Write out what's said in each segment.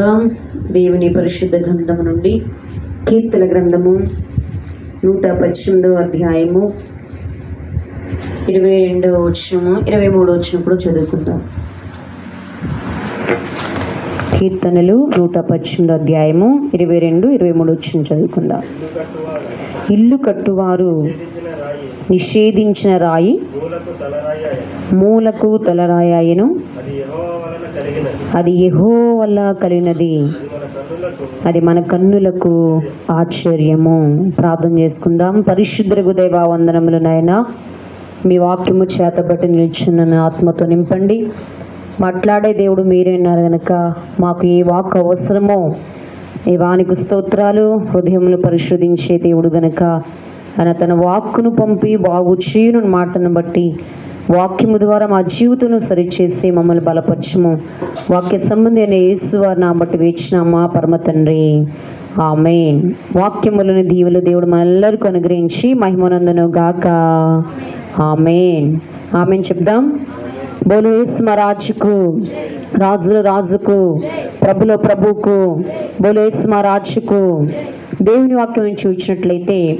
చదువుకుందాం దేవుని పరిశుద్ధ గ్రంథము నుండి కీర్తన గ్రంథము నూట పద్దెనిమిదవ అధ్యాయము ఇరవై రెండవ వచ్చినము ఇరవై మూడు వచ్చినప్పుడు చదువుకుందాం. కీర్తనలు నూట పద్దెనిమిదో అధ్యాయము ఇరవై రెండు ఇరవై మూడు వచ్చిన చదువుకుందాం. ఇల్లు కట్టువారు నిషేధించిన రాయి మూలకు తలరాయి మూలకు తలరాయను అది యెహోవా వలన కలిగినది అది ఎహో వల్ల కలిగినది. అది మన కన్నులకు ఆశ్చర్యము. ప్రార్థన చేసుకుందాం. పరిశుద్ధ దేవా వందనములు నాయన. మీ వాక్యము చేతబట్టి నిల్చున్న ఆత్మతో నింపండి. మాట్లాడే దేవుడు మీరేన్నారు గనక. మాకు ఏ వాక్ అవసరమో. ఈ వానికి స్తోత్రాలు. హృదయములు పరిశోధించే దేవుడు గనక. ఆయన తన వాక్కును పంపి బాగు చేయును మాటను బట్టి వాక్యము ద్వారా మా జీవితం సరిచేసి మమ్మల్ని బలపరచము. వాక్య సంబంధి అయిన యేసు వారి నా బట్టి వేచినామా పరమ తండ్రి. ఆమె వాక్యములను దీవులు దేవుడు మనందరికీ అనుగ్రహించి మహిమనందను గాక. ఆమెన్. ఆమెన్ చెప్దాం. బోలు యేసు రాజుకు రాజుల రాజుకు ప్రభుల ప్రభుకు బోలు యేసు రాజుకు దేవుని వాక్యం నుంచి చూసినట్లయితే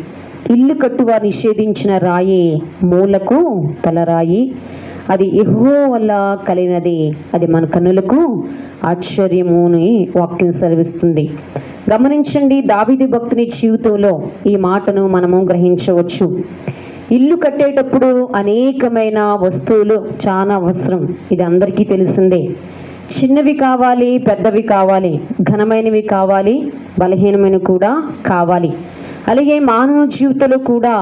ఇల్లు కట్టువా నిషేధించిన రాయి మూలకు తలరాయి అది ఎహో వల్ల కలిగినది. అది మన కన్నులకు ఆశ్చర్యముని వాక్యం సెలవిస్తుంది. గమనించండి దావిది భక్తుని జీవితంలో ఈ మాటను మనము గ్రహించవచ్చు. ఇల్లు కట్టేటప్పుడు అనేకమైన వస్తువులు చాలా అవసరం. ఇది అందరికీ తెలిసిందే. చిన్నవి కావాలి పెద్దవి కావాలి ఘనమైనవి కావాలి బలహీనమైనవి కూడా కావాలి. అలాగే మానవ జీవితంలో కూడా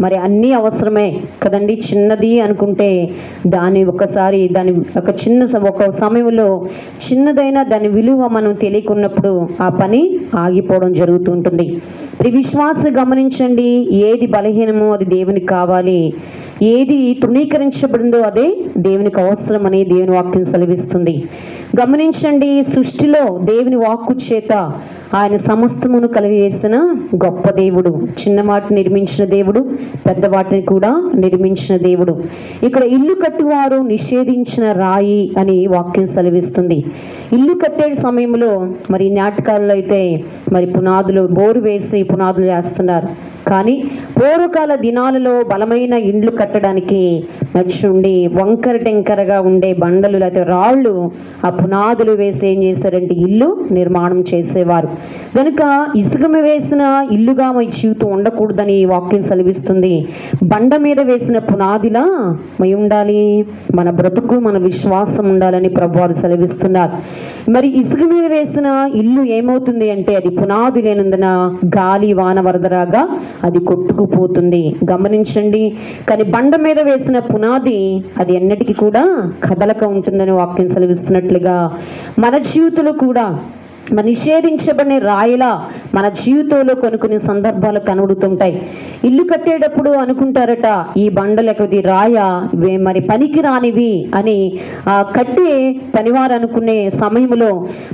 మరి అన్నీ అవసరమే కదండి. చిన్నది అనుకుంటే దాని ఒకసారి దాని ఒక చిన్న ఒక సమయంలో చిన్నదైన దాని విలువ మనం తెలియకున్నప్పుడు ఆ పని ఆగిపోవడం జరుగుతుంటుంది మరి విశ్వాస గమనించండి ఏది బలహీనమో అది దేవునికి కావాలి. ఏది తృణీకరించబడిందో అదే దేవునికి అవసరమని దేవుని వాక్యం సెలవిస్తుంది. గమనించండి సృష్టిలో దేవుని వాక్కు చేత ఆయన సమస్తమును కలిగేసిన గొప్ప దేవుడు చిన్న వాటిని నిర్మించిన దేవుడు పెద్ద వాటిని కూడా నిర్మించిన దేవుడు. ఇక్కడ ఇల్లు కట్టువారు నిషేధించిన రాయి అని వాక్యం సెలవిస్తుంది. ఇల్లు కట్టే సమయంలో మరి నాటకాల్లో అయితే మరి పునాదులు బోరు వేసి పునాదులు వేస్తున్నారు. కానీ పూర్వకాల దినాలలో బలమైన ఇండ్లు కట్టడానికి మనుషుండి వంకర టెంకరగా ఉండే బండలు లేకపోతే రాళ్ళు ఆ పునాదులు వేసి ఏం చేశారంటే ఇల్లు నిర్మాణం చేసేవారు. కనుక ఇసుక వేసిన ఇల్లుగా మీ జీవితం ఉండకూడదని వాక్యం సెలవిస్తుంది. బండ మీద వేసిన పునాదిలా మై ఉండాలి. మన బ్రతుకు మన విశ్వాసం ఉండాలని ప్రభువారు సెలవిస్తున్నారు. మరి ఇసుక మీద వేసిన ఇల్లు ఏమవుతుంది అంటే అది పునాది లేనందున గాలి వాన వరదరాగా అది కొట్టుకుపోతుంది. గమనించండి. కానీ బండ మీద వేసిన పునాది అది ఎన్నటికీ కూడా కదలక ఉంటుందని వాక్యం సెలవిస్తున్నట్లుగా మన జీవితంలో కూడా మన నిషేధించబడిన రాయిలా మన జీవితంలో కొన్ని కొన్ని సందర్భాలు కనబడుతుంటాయి. ఇల్లు కట్టేటప్పుడు అనుకుంటారట ఈ బండ రాయ? మరి పనికి రానివి అని కట్టే పనివారు అనుకునే సమయంలో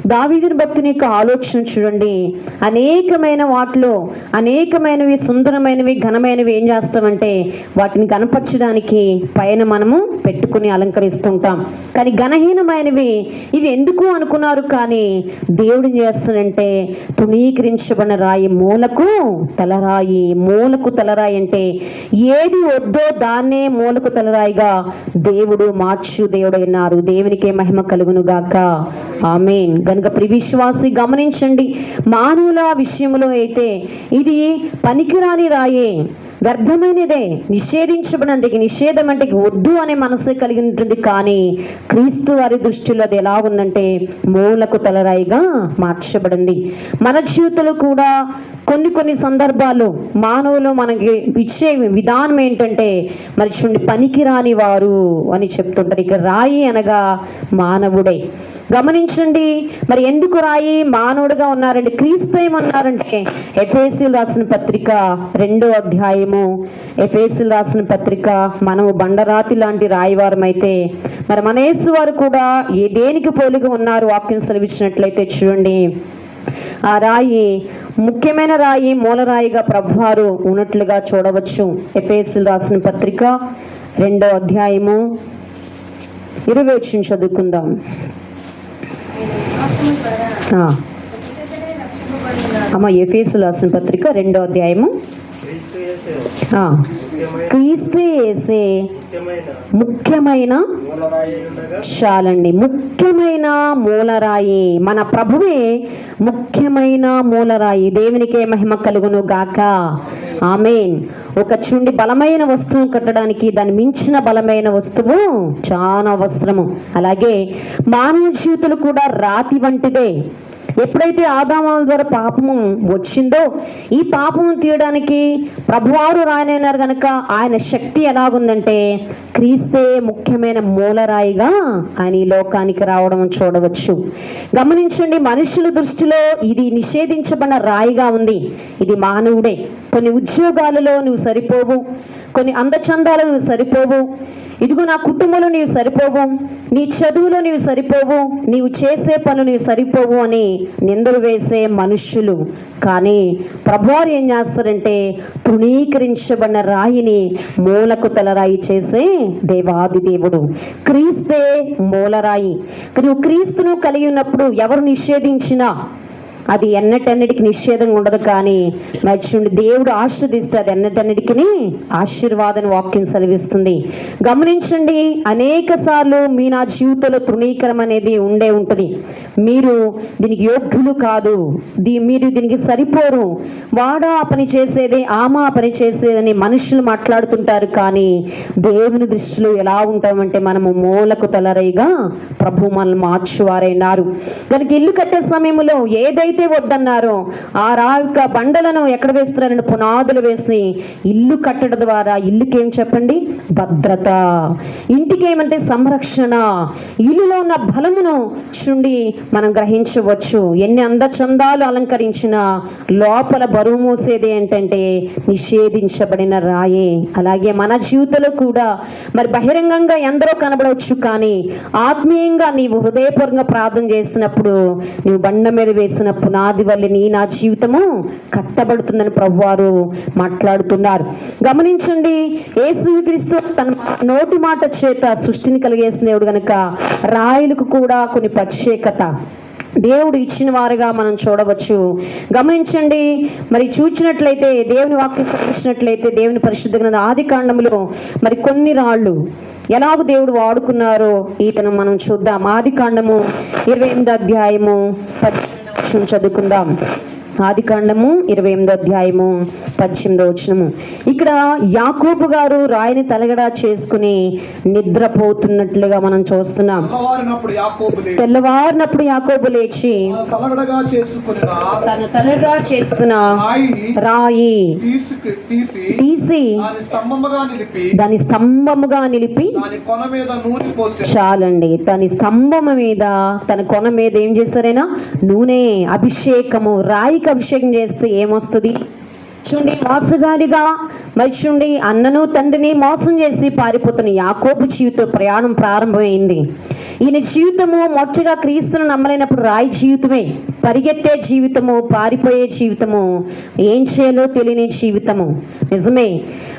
దావీదుని భక్తుని యొక్క ఆలోచన చూడండి. అనేకమైన వాటిలో అనేకమైనవి సుందరమైనవి ఘనమైనవి ఏం చేస్తామంటే వాటిని కనపరచడానికి పైన మనము పెట్టుకుని అలంకరిస్తుంటాం. కానీ ఘనహీనమైనవి ఇవి ఎందుకు అనుకున్నారు కానీ దేవుడు దేవుడు చేస్తాడంటే తృణీకరించబడిన రాయి మూలకు తలరాయి మూలకు తలరాయి అంటే ఏది వద్దో దాన్నే మూలకు తలరాయిగా దేవుడు మార్చు దేవుడైనారు దేవునికే మహిమ కలుగును గాక. ఆమెన్. గనుక ప్రివిశ్వాసి గమనించండి మానవుల విషయంలో అయితే ఇది పనికిరాని రాయే. వ్యర్థమైనదే. నిషేధించబడినందుకు నిషేధం అంటే వద్దు అనే మనసు కలిగి ఉంటుంది కానీ క్రీస్తు వారి దృష్టిలో అది ఎలా ఉందంటే మూలకు తలరాయిగా మార్చబడింది. మన జీవితంలో కూడా కొన్ని కొన్ని సందర్భాలు మానవులు మనకి ఇచ్చే విధానం ఏంటంటే మరి చూడండి పనికిరాని వారు అని చెప్తుంటారు. ఇక రాయి అనగా మానవుడే. గమనించండి. మరి ఎందుకు రాయి? మానవుడుగా ఉన్నారండి. క్రీస్తు ఏమన్నారంటే ఎఫేసులు రాసిన పత్రిక రెండో అధ్యాయము. ఎఫేసులు రాసిన పత్రిక మనము బండరాతి లాంటి రాయివారమైతే మరి మనేసు వారు కూడా ఏ దేనికి పోలిక ఉన్నారు? వాక్యం సెలవిచ్చినట్లయితే చూడండి. ఆ రాయి ముఖ్యమైన రాయి మూలరాయిగా ప్రభువారు ఉన్నట్లుగా చూడవచ్చు. ఎఫేసులు రాసిన పత్రిక రెండో అధ్యాయము. ఇరవై వచ్చిన చదువుకుందాం. అమ్మ ఎఫీసు రాసిన పత్రిక రెండో అధ్యాయము. క్రీస్తు ముఖ్యమైన చాలండి. ముఖ్యమైన మూలరాయి. మన ప్రభువే ముఖ్యమైన మూలరాయి. దేవునికే మహిమ కలుగును గాక ఆమెన్. ఒక చుండి బలమైన వస్తువు కట్టడానికి దాన్ని మించిన బలమైన వస్తువు చాలా అవసరము అలాగే మానవ జీవితాలు కూడా రాతి వంటిదే. ఎప్పుడైతే ఆదామాల ద్వారా పాపము వచ్చిందో ఈ పాపము తీయడానికి ప్రభువారు రాయనైనారు కనుక ఆయన శక్తి ఎలాగుందంటే క్రీస్తే ముఖ్యమైన మూలరాయిగా ఆయన ఈ లోకానికి రావడం చూడవచ్చు. గమనించండి మనుషుల దృష్టిలో ఇది నిషేధించబడిన రాయిగా ఉంది. ఇది మానవుడే. కొన్ని ఉద్యోగాలలో నువ్వు సరిపోవు. కొన్ని అందచందాలు నువ్వు సరిపోవు. ఇదిగో నా కుటుంబంలో నీవు సరిపోవు నీ చదువులో నీవు సరిపోవు నీవు చేసే పనులు నీవు సరిపోవు అని నిందలు వేసే మనుష్యులు. కానీ ప్రభువారు ఏం చేస్తారంటే తృణీకరించబడిన రాయిని మూలకు తలరాయి చేసే దేవాది దేవుడు. క్రీస్తే మూలరాయి నువ్వు క్రీస్తును కలిగి ఉన్నప్పుడు ఎవరు నిషేధించినా అది ఎన్నటన్నిటికి నిషేధంగా ఉండదు కానీ మరి దేవుడు ఆశీర్దిస్తే అది ఎన్నటన్నిటికి ఆశీర్వాదం వాక్యం సెలవిస్తుంది. గమనించండి అనేక సార్లు మీ నా జీవితంలో తృణీకరం అనేది ఉండే ఉంటుంది. మీరు దీనికి యోగ్యులు కాదు. దీ మీరు దీనికి సరిపోరు. వాడా ఆ పని చేసేది ఆమా ఆ పని చేసేదని మనుషులు మాట్లాడుతుంటారు కానీ దేవుని దృష్టిలో ఎలా ఉంటామంటే మనము మూలకు తలరైగా ప్రభు మనల్ని మార్చువారైనారు దానికి ఇల్లు కట్టే సమయంలో ఏదైతే వద్దన్నారో ఆ రాక బండలను ఎక్కడ వేస్తున్నారని పునాదులు వేసి ఇల్లు కట్టడం ద్వారా. ఇల్లుకేం చెప్పండి? భద్రత. ఇంటికి ఏమంటే సంరక్షణ. ఇల్లులో ఉన్న బలమును చుండి మనం గ్రహించవచ్చు. ఎన్ని అందచందాలు అలంకరించిన లోపల బరువు మోసేది ఏంటంటే నిషేధించబడిన రాయే. అలాగే మన జీవితంలో కూడా మరి బహిరంగంగా ఎందరో కనబడవచ్చు కానీ ఆత్మీయంగా నీవు హృదయపూర్వకంగా ప్రార్థన చేసినప్పుడు నీవు బండ మీద వేసిన పునాది వల్ల నీ నా జీవితము కట్టబడుతుందని ప్రభువారు మాట్లాడుతున్నారు. గమనించండి యేసుక్రీస్తు తన నోటి మాట చేత సృష్టిని కలిగేసిన దేవుడు గనుక రాయులకు కూడా కొన్ని ప్రత్యేకత. దేవుడు ఇచ్చిన వారుగా మనం చూడవచ్చు. గమనించండి మరి చూచినట్లయితే దేవుని వాక్యం చదివించినట్లయితే దేవుని పరిశుద్ధ గ్రంథ ఆది కాండంలో మరి కొన్ని రాళ్ళు ఎలాగ దేవుడు వాడుకున్నారో ఈతను మనం చూద్దాం. ఆది కాండము ఇరవై ఎనిమిది అధ్యాయము చదువుకుందాం. ఆది కాండము ఇరవై ఎనిమిదో అధ్యాయము పద్దెనిమిదో వచనము. ఇక్కడ యాకోబు గారు రాయిని తలగడా చేసుకుని నిద్రపోతున్నట్లుగా మనం చూస్తున్నాం. తెల్లవారినప్పుడు యాకోబు లేచి తన తలగడా చేసుకున్న రాయి రాయి తీసి దాని స్తంభముగా నిలిపి చాలండి. తన స్తంభం మీద తన కొన మీద ఏం చేస్తారైనా నూనె అభిషేకము రాయికి అభిషేకం చేస్తే ఏమొస్తుంది? చూడండి మోసగారిగా మరి చూడండి అన్నను తండ్రిని మోసం చేసి పారిపోతున్న యాకోబు జీవిత ప్రయాణం ప్రారంభమైంది. ఈయన జీవితము మొట్టగా క్రీస్తును నమ్మలేనప్పుడు రాయి జీవితమే పరిగెత్తే జీవితము పారిపోయే జీవితము ఏం చేయాలో తెలియని జీవితము. నిజమే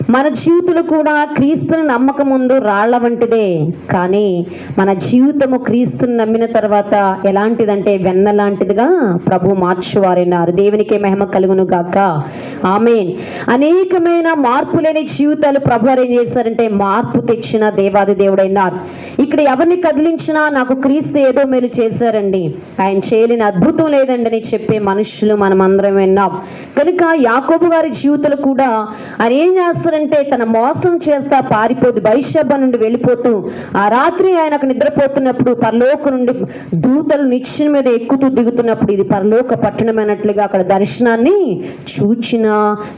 మన జీవితంలో కూడా క్రీస్తుని నమ్మకం ముందు రాళ్ళ వంటిదే. కానీ మన జీవితము క్రీస్తుని నమ్మిన తర్వాత ఎలాంటిదంటే వెన్న లాంటిదిగా ప్రభు మార్చువారైనారు దేవునికే మహిమ కలుగును గాక. ఆమెన్. అనేకమైన మార్పు లేని జీవితాలు ప్రభు ఏం చేశారంటే మార్పు తెచ్చిన దేవాది దేవుడైనారు. ఇక్కడ ఎవరిని కదిలించినా నాకు క్రీస్తు ఏదో మేలు చేశారండి. ఆయన చేయలేని అద్భుతం లేదండి అని చెప్పే మనుషులు మనమందరం విన్నాం కనుక యాకోబు గారి జీవితంలో కూడా ఆయన ఏం చేస్తారంటే తన మోసం చేస్తా పారిపోదు బైషబ్బ నుండి వెళ్ళిపోతూ ఆ రాత్రి ఆయన నిద్రపోతున్నప్పుడు పరలోక నుండి దూతలు నిచ్చిన మీద ఎక్కుతూ దిగుతున్నప్పుడు ఇది పరలోక పట్టణమైనట్లుగా అక్కడ దర్శనాన్ని చూచిన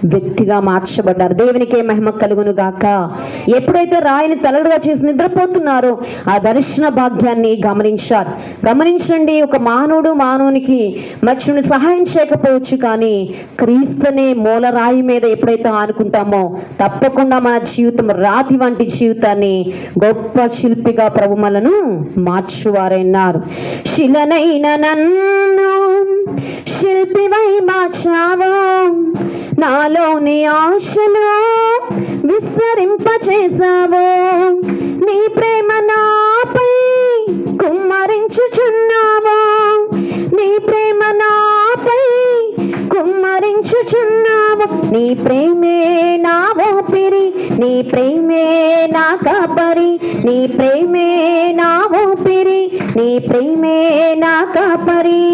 వ్యక్తిగా మార్చబడ్డారు. దేవునికే మహిమ కలుగును గాక. ఎప్పుడైతే రాయిని తలడుగా చేసి నిద్రపోతున్నారో ఆ దర్శన భాగ్యాన్ని గమనించారు. గమనించండి ఒక మానవుడు మానవునికి మచ్చుని సహాయం చేయకపోవచ్చు కానీ క్రీస్తునే మూలరాయి మీద ఎప్పుడైతే ఆనుకుంటామో తప్పకుండా మన జీవితం రాతి వంటి జీవితాన్ని గొప్ప శిల్పిగా ప్రభు మనను మార్చువారైనారు శిలనైన నన్ను శిల్పివై మార్చావా నాలోని ఆశలు విస్తరింపచేసావు నీ ప్రేమ నాపై కుమ్మరించుచున్నావా నీ ప్రేమ ప్రేమే నా ఓపిరి నీ ప్రేమే నా కాపరి నీ ప్రేమే నా ఓపిరి నీ ప్రేమే నా కాపరి.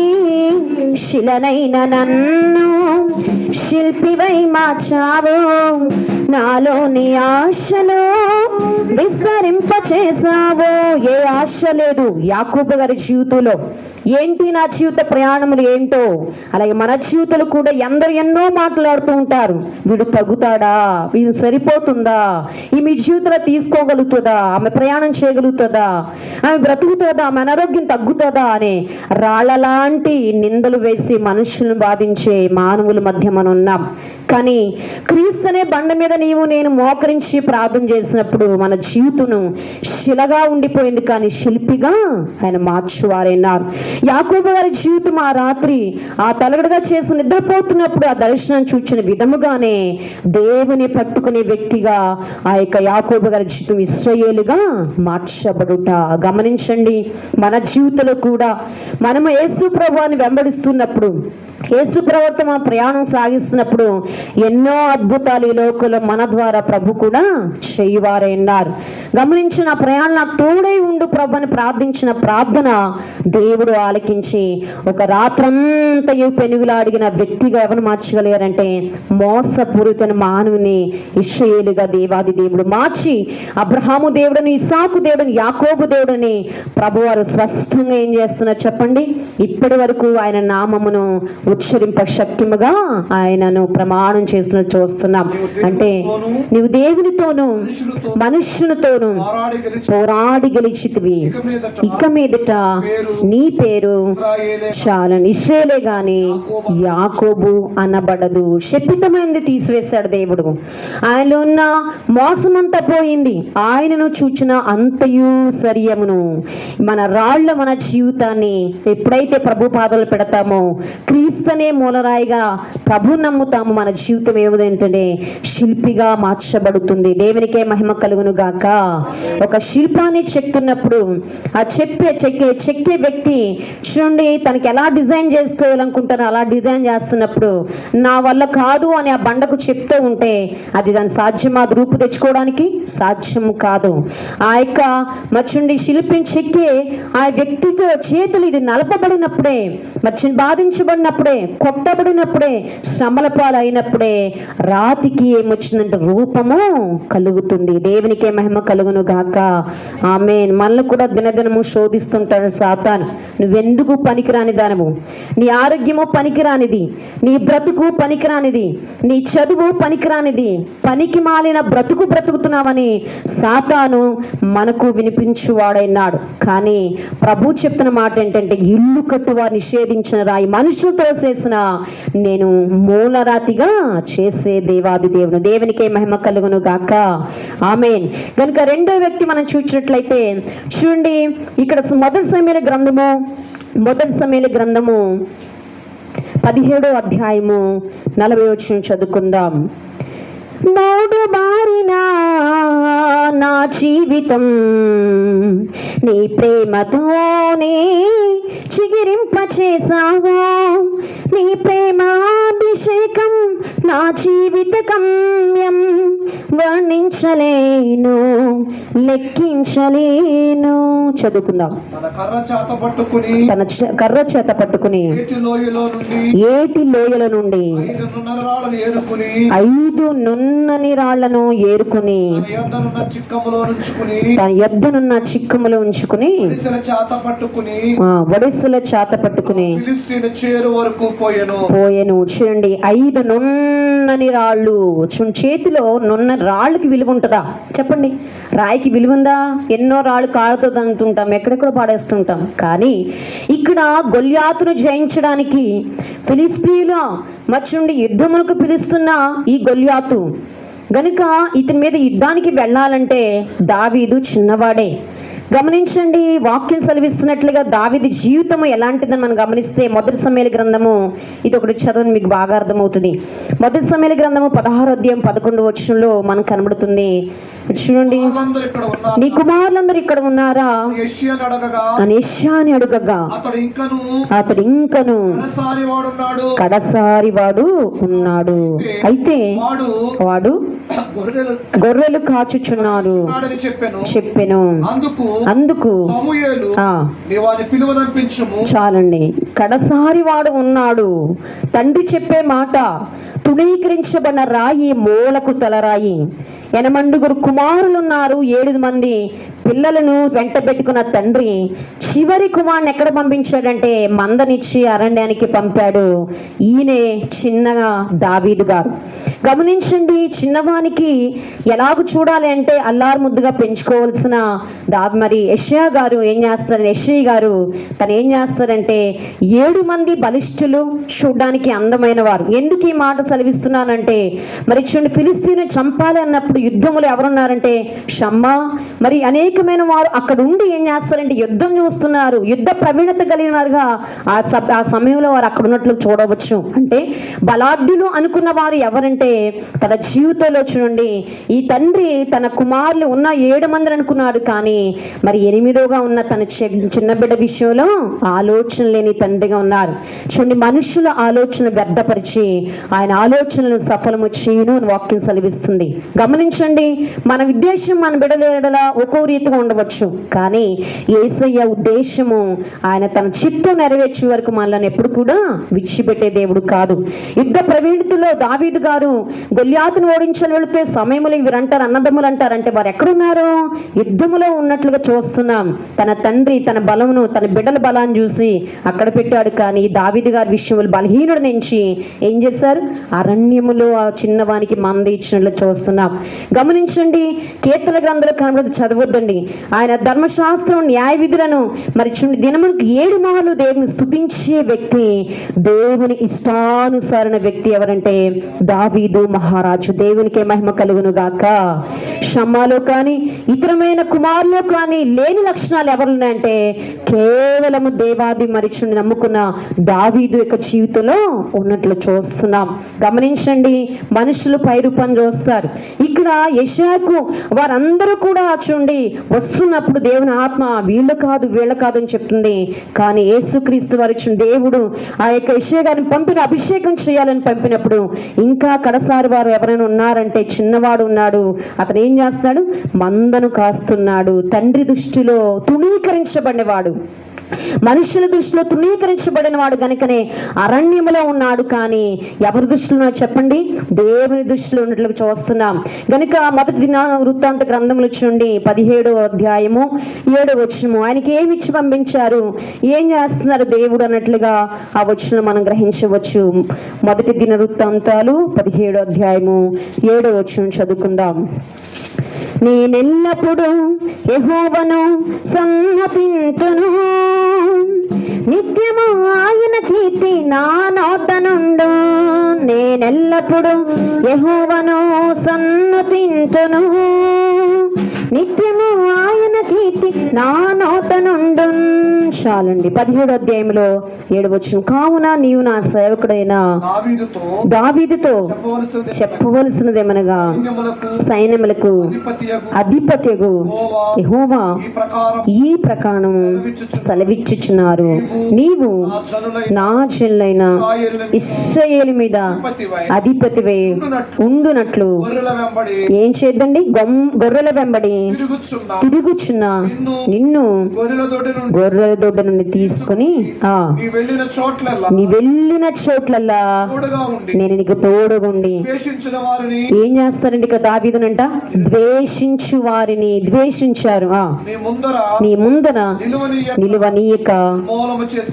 శిలనైన నన్ను శిల్పివై మార్చావు. నాలోని ఆశలు విస్తరింప చేసావో ఏ ఆశ లేదు యాకూబ గారి జీవితంలో. ఏంటి నా జీవిత ప్రయాణములు ఏంటో? అలాగే మన జీవితాలు కూడా ఎందరు ఎన్నో మాట్లాడుతూ ఉంటారు. వీడు తగ్గుతాడా? వీడు సరిపోతుందా? ఈ మీ జీవితంలో తీసుకోగలుగుతుందా? ఆమె ప్రయాణం చేయగలుగుతుందా? ఆమె బ్రతుకుతుందా? ఆమె అనారోగ్యం తగ్గుతుందా అని రాళ్ళలాంటి నిందలు వేసి మనుషులను బాధించే మానవుల మధ్య మనం ఉన్నాం. కానీ క్రీస్తు అనే బండ మీద నీవు నేను మోకరించి ప్రార్థన చేసినప్పుడు మన జీవితం శిలగా ఉండిపోయింది కానీ శిల్పిగా ఆయన మార్చువారైనారు యాకోబు గారి జీవితం ఆ రాత్రి ఆ తలగడగా చేసి నిద్రపోతున్నప్పుడు ఆ దర్శనం చూచిన విధముగానే దేవుని పట్టుకునే వ్యక్తిగా ఆ యొక్క యాకోబు గారి జీవితం ఇస్రయేలుగా మార్చబడుట. గమనించండి మన జీవితంలో కూడా మనము యేసు ప్రభువాన్ని వెంబడిస్తున్నప్పుడు యేసు మా ప్రయాణం సాగిస్తున్నప్పుడు ఎన్నో అద్భుతాలు ఈ లోకంలో మన ద్వారా ప్రభు కూడా చేయువారే ఉన్నారు. గమనించిన ప్రయాణం నాకు తోడై ఉండు ప్రభు అని ప్రార్థించిన ప్రార్థన దేవుడు ఆలకించి ఒక రాత్రంతయు పెనుగులాడిగిన వ్యక్తిగా ఎవరు మార్చగలిగారంటే మోసపూరితన మానవుని ఇష్యలుగా దేవాది దేవుడు. మార్చి అబ్రహాము దేవుడని ఇసాకు దేవుడని యాకోబు దేవుడని ప్రభువారు స్పష్టంగా ఏం చేస్తున్నారు చెప్పండి? ఇప్పటి వరకు ఆయన నామమును ఉచ్చరింప శక్తిముగా ఆయనను ప్రమాణం చేస్తున్న. చూస్తున్నాం అంటే నీవు దేవునితోనూ మనుష్యునితోనూ పోరాడి పోరాడి గెలిచితివి. ఇక మీదట నీ పేరు చాలని. ఇస్రేలే గాని యాకోబు అనబడదు. శపితమైంది తీసివేశాడు దేవుడు. ఆయనలో ఉన్న మోసమంతా పోయింది. ఆయనను చూచిన అంతయు సరియమును మన రాళ్ళ మన జీవితాన్ని ఎప్పుడైతే ప్రభు పాదలు పెడతామో క్రీస్తనే మూలరాయిగా ప్రభు నమ్ముతాము మన జీవితం ఏమిటంటే శిల్పిగా మార్చబడుతుంది. దేవునికే మహిమ కలుగును గాక ఒక శిల్పాన్ని చెక్కున్నప్పుడు ఆ చెప్పే చెక్కే చెక్కే వ్యక్తి చూడండి తనకి ఎలా డిజైన్ చేసుకోవాలనుకుంటారో అలా డిజైన్ చేస్తున్నప్పుడు నా వల్ల కాదు అని ఆ బండకు చెప్తూ ఉంటే అది దాని సాధ్యమా? అది రూపు తెచ్చుకోవడానికి సాధ్యము కాదు. ఆ యొక్క మచ్చుండి శిల్పిని చెక్కే ఆ వ్యక్తితో చేతులు ఇది నలపబడినప్పుడే మచ్చి బాధించబడినప్పుడే కొట్టబడినప్పుడే శ్రమల పాలైనప్పుడే అయినప్పుడే రాతికి ఏమొచ్చిందంటే రూపము కలుగుతుంది. దేవునికే మహిమ కలుగును గాక ఆమె మనల్ని కూడా దినదినము శోధిస్తుంటాడు సాతాన్. నువ్వెందుకు పనికిరాని దానము? నీ ఆరోగ్యము పనికిరానిది. నీ బ్రతుకు పనికిరానిది. నీ చదువు పనికిరానిది పనికి మాలిన బ్రతుకు బ్రతుకుతున్నావని సాతాను మనకు వినిపించువాడైనాడు. కానీ ప్రభు చెప్తున్న మాట ఏంటంటే ఇల్లు కట్టువా నిషేధించిన రాయి మనుషులతో చేసిన నేను మూలరాతిగా చేసే దేవాది దేవుని. దేవునికే మహిమ కలుగును గాక. ఆమెన్. కనుక రెండో వ్యక్తి మనం చూసినట్లయితే చూడండి ఇక్కడ మొదటి సమయాల గ్రంథము మొదటి సమయాల గ్రంథము పదిహేడో అధ్యాయము నలభై వచ్చిన చదువుకుందాం. మూడు మారినా నా జీవితం నీ ప్రేమతోనే చిగిరింప చేసావు నీ ప్రేమాభిషేకం నా జీవితకం వర్ణించలేను లెక్కించలేను. చదువుకుందాం. తన కర్ర చేత పట్టుకుని ఏటి లోయలో నుండి ఐదు నున్నని రాళ్ళను ఏరుకుని తన ఎద్దనున్న చిక్కుములు ఉంచుకుని ఒడిసెల చేత పట్టుకుని ఆ, ఒడిస్సుల చేత పట్టుకుని ఫిలిస్తీన్ చేరు వరకు పోయెను. పోయెను. చూడండి ఐదు నున్నని రాళ్ళు. చేతిలో నున్న రాళ్ళకి విలువ ఉంటుందా? చెప్పండి. రాయికి విలువ ఉందా? ఎన్నో రాళ్ళు కాలుతుంది అంటుంటాం ఎక్కడెక్కడ పాడేస్తుంటాం. కానీ ఇక్కడ గొల్యాతును జయించడానికి ఫిలిస్తీన్ల మచ్చుండి యుద్ధములకు పిలుస్తున్న ఈ గొల్యాతు. గనుక ఇతని మీద యుద్ధానికి వెళ్ళాలంటే దావీదు చిన్నవాడే. గమనించండి వాక్యం సెలవిస్తున్నట్లుగా దావిది జీవితం ఎలాంటిదని మనం గమనిస్తే మొదటి సమయాల గ్రంథము ఇది ఒకటి చదవని మీకు బాగా అర్థమవుతుంది. మొదటి సమయాల గ్రంథము పదహారు అధ్యాయం పదకొండు వచ్చంలో మనకు కనబడుతుంది. చూడండి నీ కుమారులందరూ ఇక్కడ ఉన్నారా? అని యెషయాని అడుగగా. అతడు ఇంకను కడసారి వాడు ఉన్నాడు. అయితే వాడు గొర్రెలు కాచుచున్నాడు. చెప్పాను. చెప్పెను అందుకు చాలండి. కడసారి వాడు ఉన్నాడు. తండ్రి చెప్పే మాట తృణీకరించబడిన రాయి మూలకు తలరాయి. ఎనమండుగురు కుమారులు ఉన్నారు ఏడు మంది. పిల్లలను వెంట పెట్టుకున్న తండ్రి చివరి కుమారుని ఎక్కడ పంపించాడంటే మందనిచ్చి అరణ్యానికి పంపాడు. ఈయనే చిన్నగా దావీదు గారు. గమనించండి చిన్నవానికి ఎలాగ చూడాలి అంటే అల్లారు ముద్దుగా పెంచుకోవాల్సిన దా మరి యష్యా గారు ఏం చేస్తారని యశ్య గారు తను ఏం చేస్తారంటే ఏడు మంది బలిష్ఠులు చూడడానికి అందమైన వారు. ఎందుకు ఈ మాట సెలవిస్తున్నానంటే మరి చూడండి ఫిలిస్తీన్ చంపాలి అన్నప్పుడు యుద్ధములు ఎవరున్నారంటే షమ్మా. మరి అనేకమైన వారు అక్కడ ఉండి ఏం చేస్తారంటే యుద్ధం చూస్తున్నారు. యుద్ధ ప్రవీణత కలిగిన వారుగా ఆ ఆ సమయంలో వారు అక్కడ ఉన్నట్లు చూడవచ్చు. అంటే బలాఢ్యులు అనుకున్న వారు ఎవరంటే తన జీవితంలో చూడండి ఈ తండ్రి తన కుమారులు ఉన్న ఏడు మంది అనుకున్నాడు కానీ మరి ఎనిమిదోగా ఉన్న తన చిన్న బిడ్డ విషయంలో ఆలోచన లేని తండ్రిగా ఉన్నారు. చూడండి మనుషుల ఆలోచన వ్యర్థపరిచి ఆయన ఆలోచనలు సఫలము చేయను అని వాక్యం సెలవిస్తుంది. గమనించండి మన ఉద్దేశం మన బిడలేడలా ఒక్కో రీతిగా ఉండవచ్చు. కానీ ఏసయ్య ఉద్దేశము ఆయన తన చిత్తం నెరవేర్చే వరకు మనల్ని ఎప్పుడు కూడా విడిచిపెట్టే దేవుడు కాదు. యుద్ధ ప్రవీణతలో దావీదు గారు గొల్యాతును ఓడించని వెళితే సమయములు వీరు అంటారు అన్నదమ్ములు అంటారంటే వారు ఎక్కడున్నారు? యుద్ధములో ఉన్నట్లుగా చూస్తున్నాం. తన తండ్రి తన బలమును తన బిడ్డల బలాన్ని చూసి అక్కడ పెట్టాడు. కానీ దావిది గారి విషయంలో బలహీనుడు నుంచి ఏం చేశారు? అరణ్యములో ఆ చిన్నవానికి మంద ఇచ్చినట్లు చూస్తున్నాం. గమనించండి కీర్తన గ్రంథాలు కనబడదు చదవద్దండి. ఆయన ధర్మశాస్త్రం న్యాయ విధులను మరి చూడండి దినమునికి ఏడు మార్లు దేవుని స్థుతించే వ్యక్తి దేవుని ఇష్టానుసారణ వ్యక్తి ఎవరంటే దావి దావీదు మహారాజు దేవునికే మహిమ కలుగును గాక. షమ్మాలో కానీ ఇతరమైన కుమారులో కానీ లేని లక్షణాలు ఎవరున్నాయంటే కేవలము దేవాది మరిచుని నమ్ముకున్న దావీదు యొక్క జీవితంలో ఉన్నట్లు చూస్తున్నాం. గమనించండి మనుషులు పైరూపం చూస్తారు. ఇక్కడ యశాకు వారందరూ కూడా చూడండి వస్తున్నప్పుడు దేవుని ఆత్మ వీళ్ళు కాదు వీళ్ళు కాదు అని చెప్తుంది. కానీ యేసుక్రీస్తు వారు దేవుడు ఆ యొక్క యశయ గారిని పంపిన అభిషేకం చేయాలని పంపినప్పుడు ఇంకా కడసారి వారు ఎవరైనా ఉన్నారంటే చిన్నవాడు ఉన్నాడు అతను ఏం చేస్తాడు మందను కాస్తున్నాడు. తండ్రి దృష్టిలో తుణీకరించబడినవాడు. మనుషుల దృష్టిలో తృణీకరించబడిన వాడు గనుకనే అరణ్యములో ఉన్నాడు కానీ ఎవరి దృష్టిలో చెప్పండి? దేవుని దృష్టిలో ఉన్నట్లుగా చూస్తున్నాం. గనుక మొదటి దిన వృత్తాంత గ్రంథములు నుండి పదిహేడో అధ్యాయము ఏడో వచనము. ఆయనకి ఏమి ఇచ్చి పంపించారు? ఏం చేస్తున్నారు దేవుడు అన్నట్లుగా ఆ వచనం మనం గ్రహించవచ్చు. మొదటి దిన వృత్తాంతాలు పదిహేడో అధ్యాయము ఏడో వచనం చదువుకుందాం. నేనెల్లప్పుడు యహోవను సన్నతింతును నిత్యము ఆయన కీర్తి నా నోట నుండు. నేనెల్లప్పుడు యహోవను సన్నతింతును నిత్యము ఆయన కీర్తి నా నోట నుండు చాలండి. పదిహేడు అధ్యాయంలో ఏడు వచ్చిన కావున నీవు నా సేవకుడైన దావీదుతో చెప్పవలసినదేమనగా సైన్యములకు అధిపతియగు యెహోవా యెహోవా ఈ ప్రకారం సెలవిచ్చుచున్నారు. నీవు నా చెల్లైన ఇస్రాయేలు మీద అధిపతివై ఉండునట్లు ఏం చేద్దండి? గొర్రెల వెంబడి తిరుగుచున్న తిరుగుచున్న నిన్ను గొర్రెల దొడ్డి నుండి తీసుకుని ఆ. నీ వెళ్ళిన చోట్లల్లా నేను నీకు తోడుగుండి. ఏం చేస్తారండి ఇక్కడ దావీదునంట? ద్వేషించు వారిని ద్వేషించారు. నీ ముందర నిలువనీయక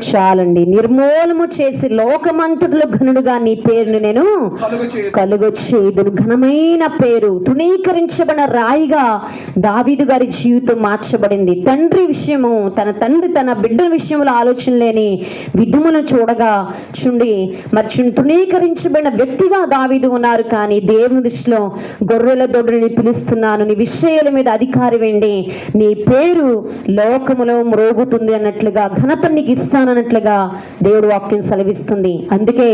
చాలండి. నిర్మూలము చేసి లోకమంతుడులు ఘనుడుగా నీ పేరును నేను కలుగు చేయ కలుగొచ్చేదును ఘనమైన పేరు తృణీకరించబడిన రాయిగా దావీదు గారి జీవితం మార్చబడింది. తండ్రి విషయము తన తండ్రి తన బిడ్డల విషయంలో ఆలోచన లేని విధమును చూడగా చుండి మరి చుండి తృణీకరించబడిన వ్యక్తిగా దావిదు ఉన్నారు. కానీ దేవుని దృష్టిలో గొర్రెల దొడ్డుని పిలుస్తున్నాను. నీ విషయాల మీద అధికారి వెండి నీ పేరు లోకములో మ్రోగుతుంది అన్నట్లుగా ఘనత నీకు ఇస్తానన్నట్లుగా దేవుడు వాక్యం సెలవిస్తుంది. అందుకే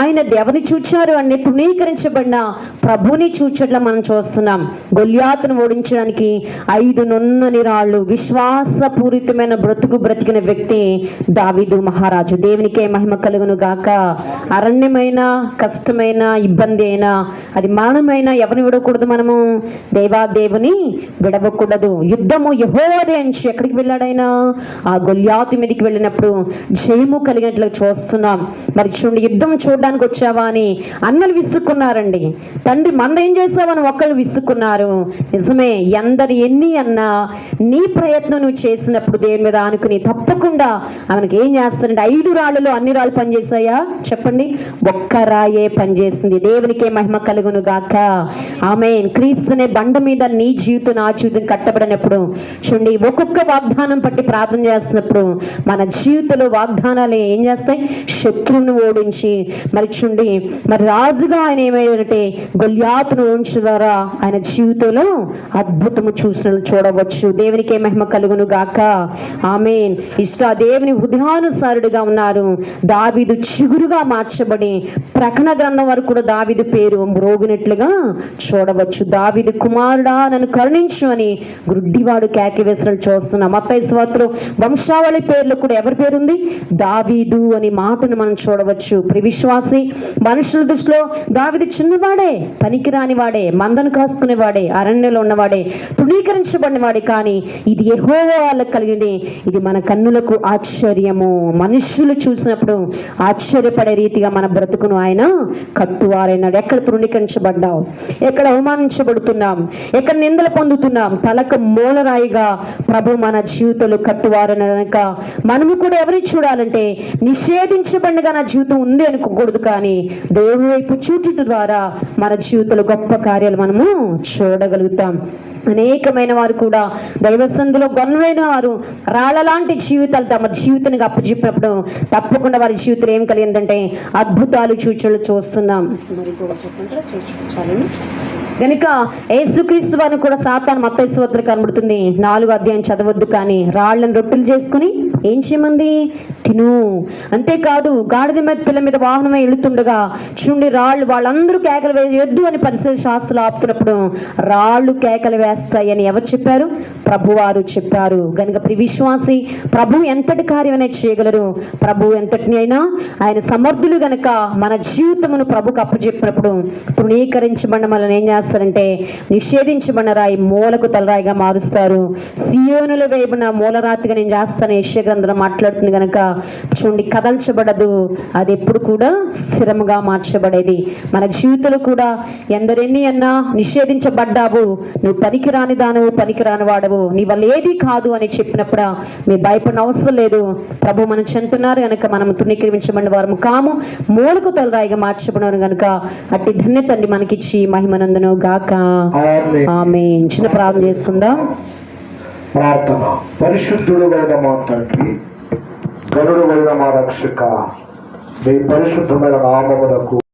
ఆయన ఎవరిని చూచారు అంటే తృణీకరించబడిన ప్రభుని చూచట్ల మనం చూస్తున్నాం. గొల్యాతును ఓడించడానికి ఐదు నున్న నున్నని రాళ్ళు విశ్వాసపూరితమైన బ్రతుకు బ్రతికిన వ్యక్తి దావీదు మహారాజు. దేవునికే మహిమ కలుగును గాక. అరణ్యమైన కష్టమైన ఇబ్బంది అయినా అది మరణమైన ఎవరిని విడకూడదు మనము. దేవా దేవుని విడవకూడదు. యుద్ధము యహోదే అని ఎక్కడికి వెళ్ళాడైనా? ఆ గొల్యాతి మీదకి వెళ్ళినప్పుడు జయము కలిగినట్లు చూస్తున్నాం. మరి చూడండి యుద్ధం చూడడానికి వచ్చావా అని అన్నలు విసుక్కున్నారండి. తండ్రి మంద ఏం చేసావని ఒకళ్ళు విసుక్కున్నారు. నిజమే ఎందరు ఎన్ని అన్నా నీ ప్రయత్నం నువ్వు చేసినప్పుడు దేని మీద ఆనుకుని తప్పకుండా ఆమెకి ఏం చేస్తానంటే ఐదు రాళ్ళలో అన్ని రాళ్ళు పనిచేసాయా చెప్పండి. ఒక్క రాయే పనిచేసింది. దేవునికే మహిమ కలుగును గాక. ఆమె క్రీస్తునే బండ మీద నీ జీవితం నా జీవితం కట్టబడినప్పుడు చూడండి ఒక్కొక్క వాగ్దానం పట్టి ప్రార్థన చేస్తున్నప్పుడు మన జీవితంలో వాగ్దానాలు ఏం చేస్తాయి? శత్రువును ఓడించి మరి చూడండి మరి రాజుగా ఆయన ఏమైందంటే గొల్యాతును ఓడించడం ద్వారా ఆయన జీవితంలో అద్భుతము చూసిన చూడవచ్చు. దేవునికే మహిమ కలుగును గాక. ఆమెన్. ఇష్ట దేవుని హృదయానుసారుడుగా ఉన్నారు. దావీదు చిగురుగా మార్చబడి ప్రకటన గ్రంథం వరకు కూడా దావీదు పేరు మ్రోగినట్లుగా చూడవచ్చు. దావీదు కుమారుడా నన్ను కరుణించు అని గుడ్డివాడు కేకి వేసినట్టు చూస్తున్నాం. అత్తయ్య స్వాత్రు వంశావళి పేర్లు కూడా ఎవరి పేరు ఉంది దావీదు అని మాటను మనం చూడవచ్చు. ప్రివిశ్వాసి మనుషుల దృష్టిలో దావిది చిన్నవాడే పనికిరాని వాడే మందను కాసుకునేవాడే అరణ్యలో ఉన్నవాడే తృణీకరించబడినవాడే కానీ ఇది ఎహోవో వాళ్ళకి కలిగింది. ఇది మన కన్నులకు ఆశ్చర్యము. మనుషులు చూసినప్పుడు ఆశ్చర్యపడే రీతిగా మన బ్రతుకును ఆయన కట్టువారైనాడు. ఎక్కడ తృణీకరించబడ్డాం ఎక్కడ అవమానించబడుతున్నాం? ఎక్కడ నిందలు పొందుతున్నాం? తలకు మూలరాయిగా ప్రభు మన జీవితంలో కట్టువారనక మనము కూడా ఎవరిని చూడాలంటే నిషేధించబడినగా నా జీవితం ఉంది అనుకోకూడదు కానీ దేవుని వైపు చూచుట ద్వారా మన జీవితంలో గొప్ప కార్యాలు మనము చూడగలుగుతాం. అనేకమైన వారు కూడా దైవసందులో గొన్నమైన వారు రాళ్ళ లాంటి జీవితాలు తమ జీవితానికి అప్పచెప్పినప్పుడు తప్పకుండా వారి జీవితంలో ఏం కలిగిందంటే అద్భుతాలు చూచులు చూస్తున్నాం. కనుక ఏసుక్రీస్తు యేసుక్రీస్తు వారిని కూడా సాతాను మత్తైశ్వత్ర కనబడుతుంది. నాలుగు అధ్యాయం చదవద్దు కానీ రాళ్ళని రొట్టెలు చేసుకుని ఏం చేయమంది? తిను. అంతేకాదు గాడిద మీద పిల్ల మీద వాహనమై వెళుతుండగా చూడండి రాళ్ళు వాళ్ళందరూ కేకలు వేయొద్దు అని పరిసర శాస్త్రాలు ఆపుతున్నప్పుడు రాళ్ళు కేకలు వేస్తాయని ఎవరు చెప్పారు? ప్రభువారు చెప్పారు. కనుక ప్రి విశ్వాసి ప్రభు ఎంతటి కార్యమైనా చేయగలరు? ప్రభు ఎంతటిని అయినా ఆయన సమర్థులు గనక మన జీవితమును ప్రభుకు అప్పచెప్పినప్పుడు తృణీకరించబడిన మనల్ని ఏం చేస్తారంటే నిషేధించబడిన రాయి మూలకు తలరాయిగా మారుస్తారు. సియోనులు వేయబడిన మూలరాతిగా నేను చేస్తాను యశ్య గ్రంథం మాట్లాడుతుంది గనక చూడండి కదల్చబడదు. అది ఎప్పుడు కూడా స్థిరముగా మార్చబడేది. మన జీవితంలో కూడా ఎందరెన్ని అన్నా నిషేధించబడ్డావు. నువ్వు పనికిరాని దానవు పనికిరాని వాడవు. నీ వల్ల ఏది కాదు అని చెప్పినప్పుడు మీ భయపడిన అవసరం లేదు. ప్రభు మనం చెందుతున్నారు కనుక మనం తుణీకరించబడిన వారు కాము. మూలకు తలరాయిగా మార్చబడిన గనుక అట్టి ధన్యతండి మనకిచ్చి మహిమనందును గాక. ఆమె చిన్న ప్రార్థన చేసుకుందాం. ప్రార్థన. పరిశుద్ధుడు మా తండ్రి. గరుడు వెళ్ళిన మా రక్షక మీ పరిశుద్ధమైన నామమునకు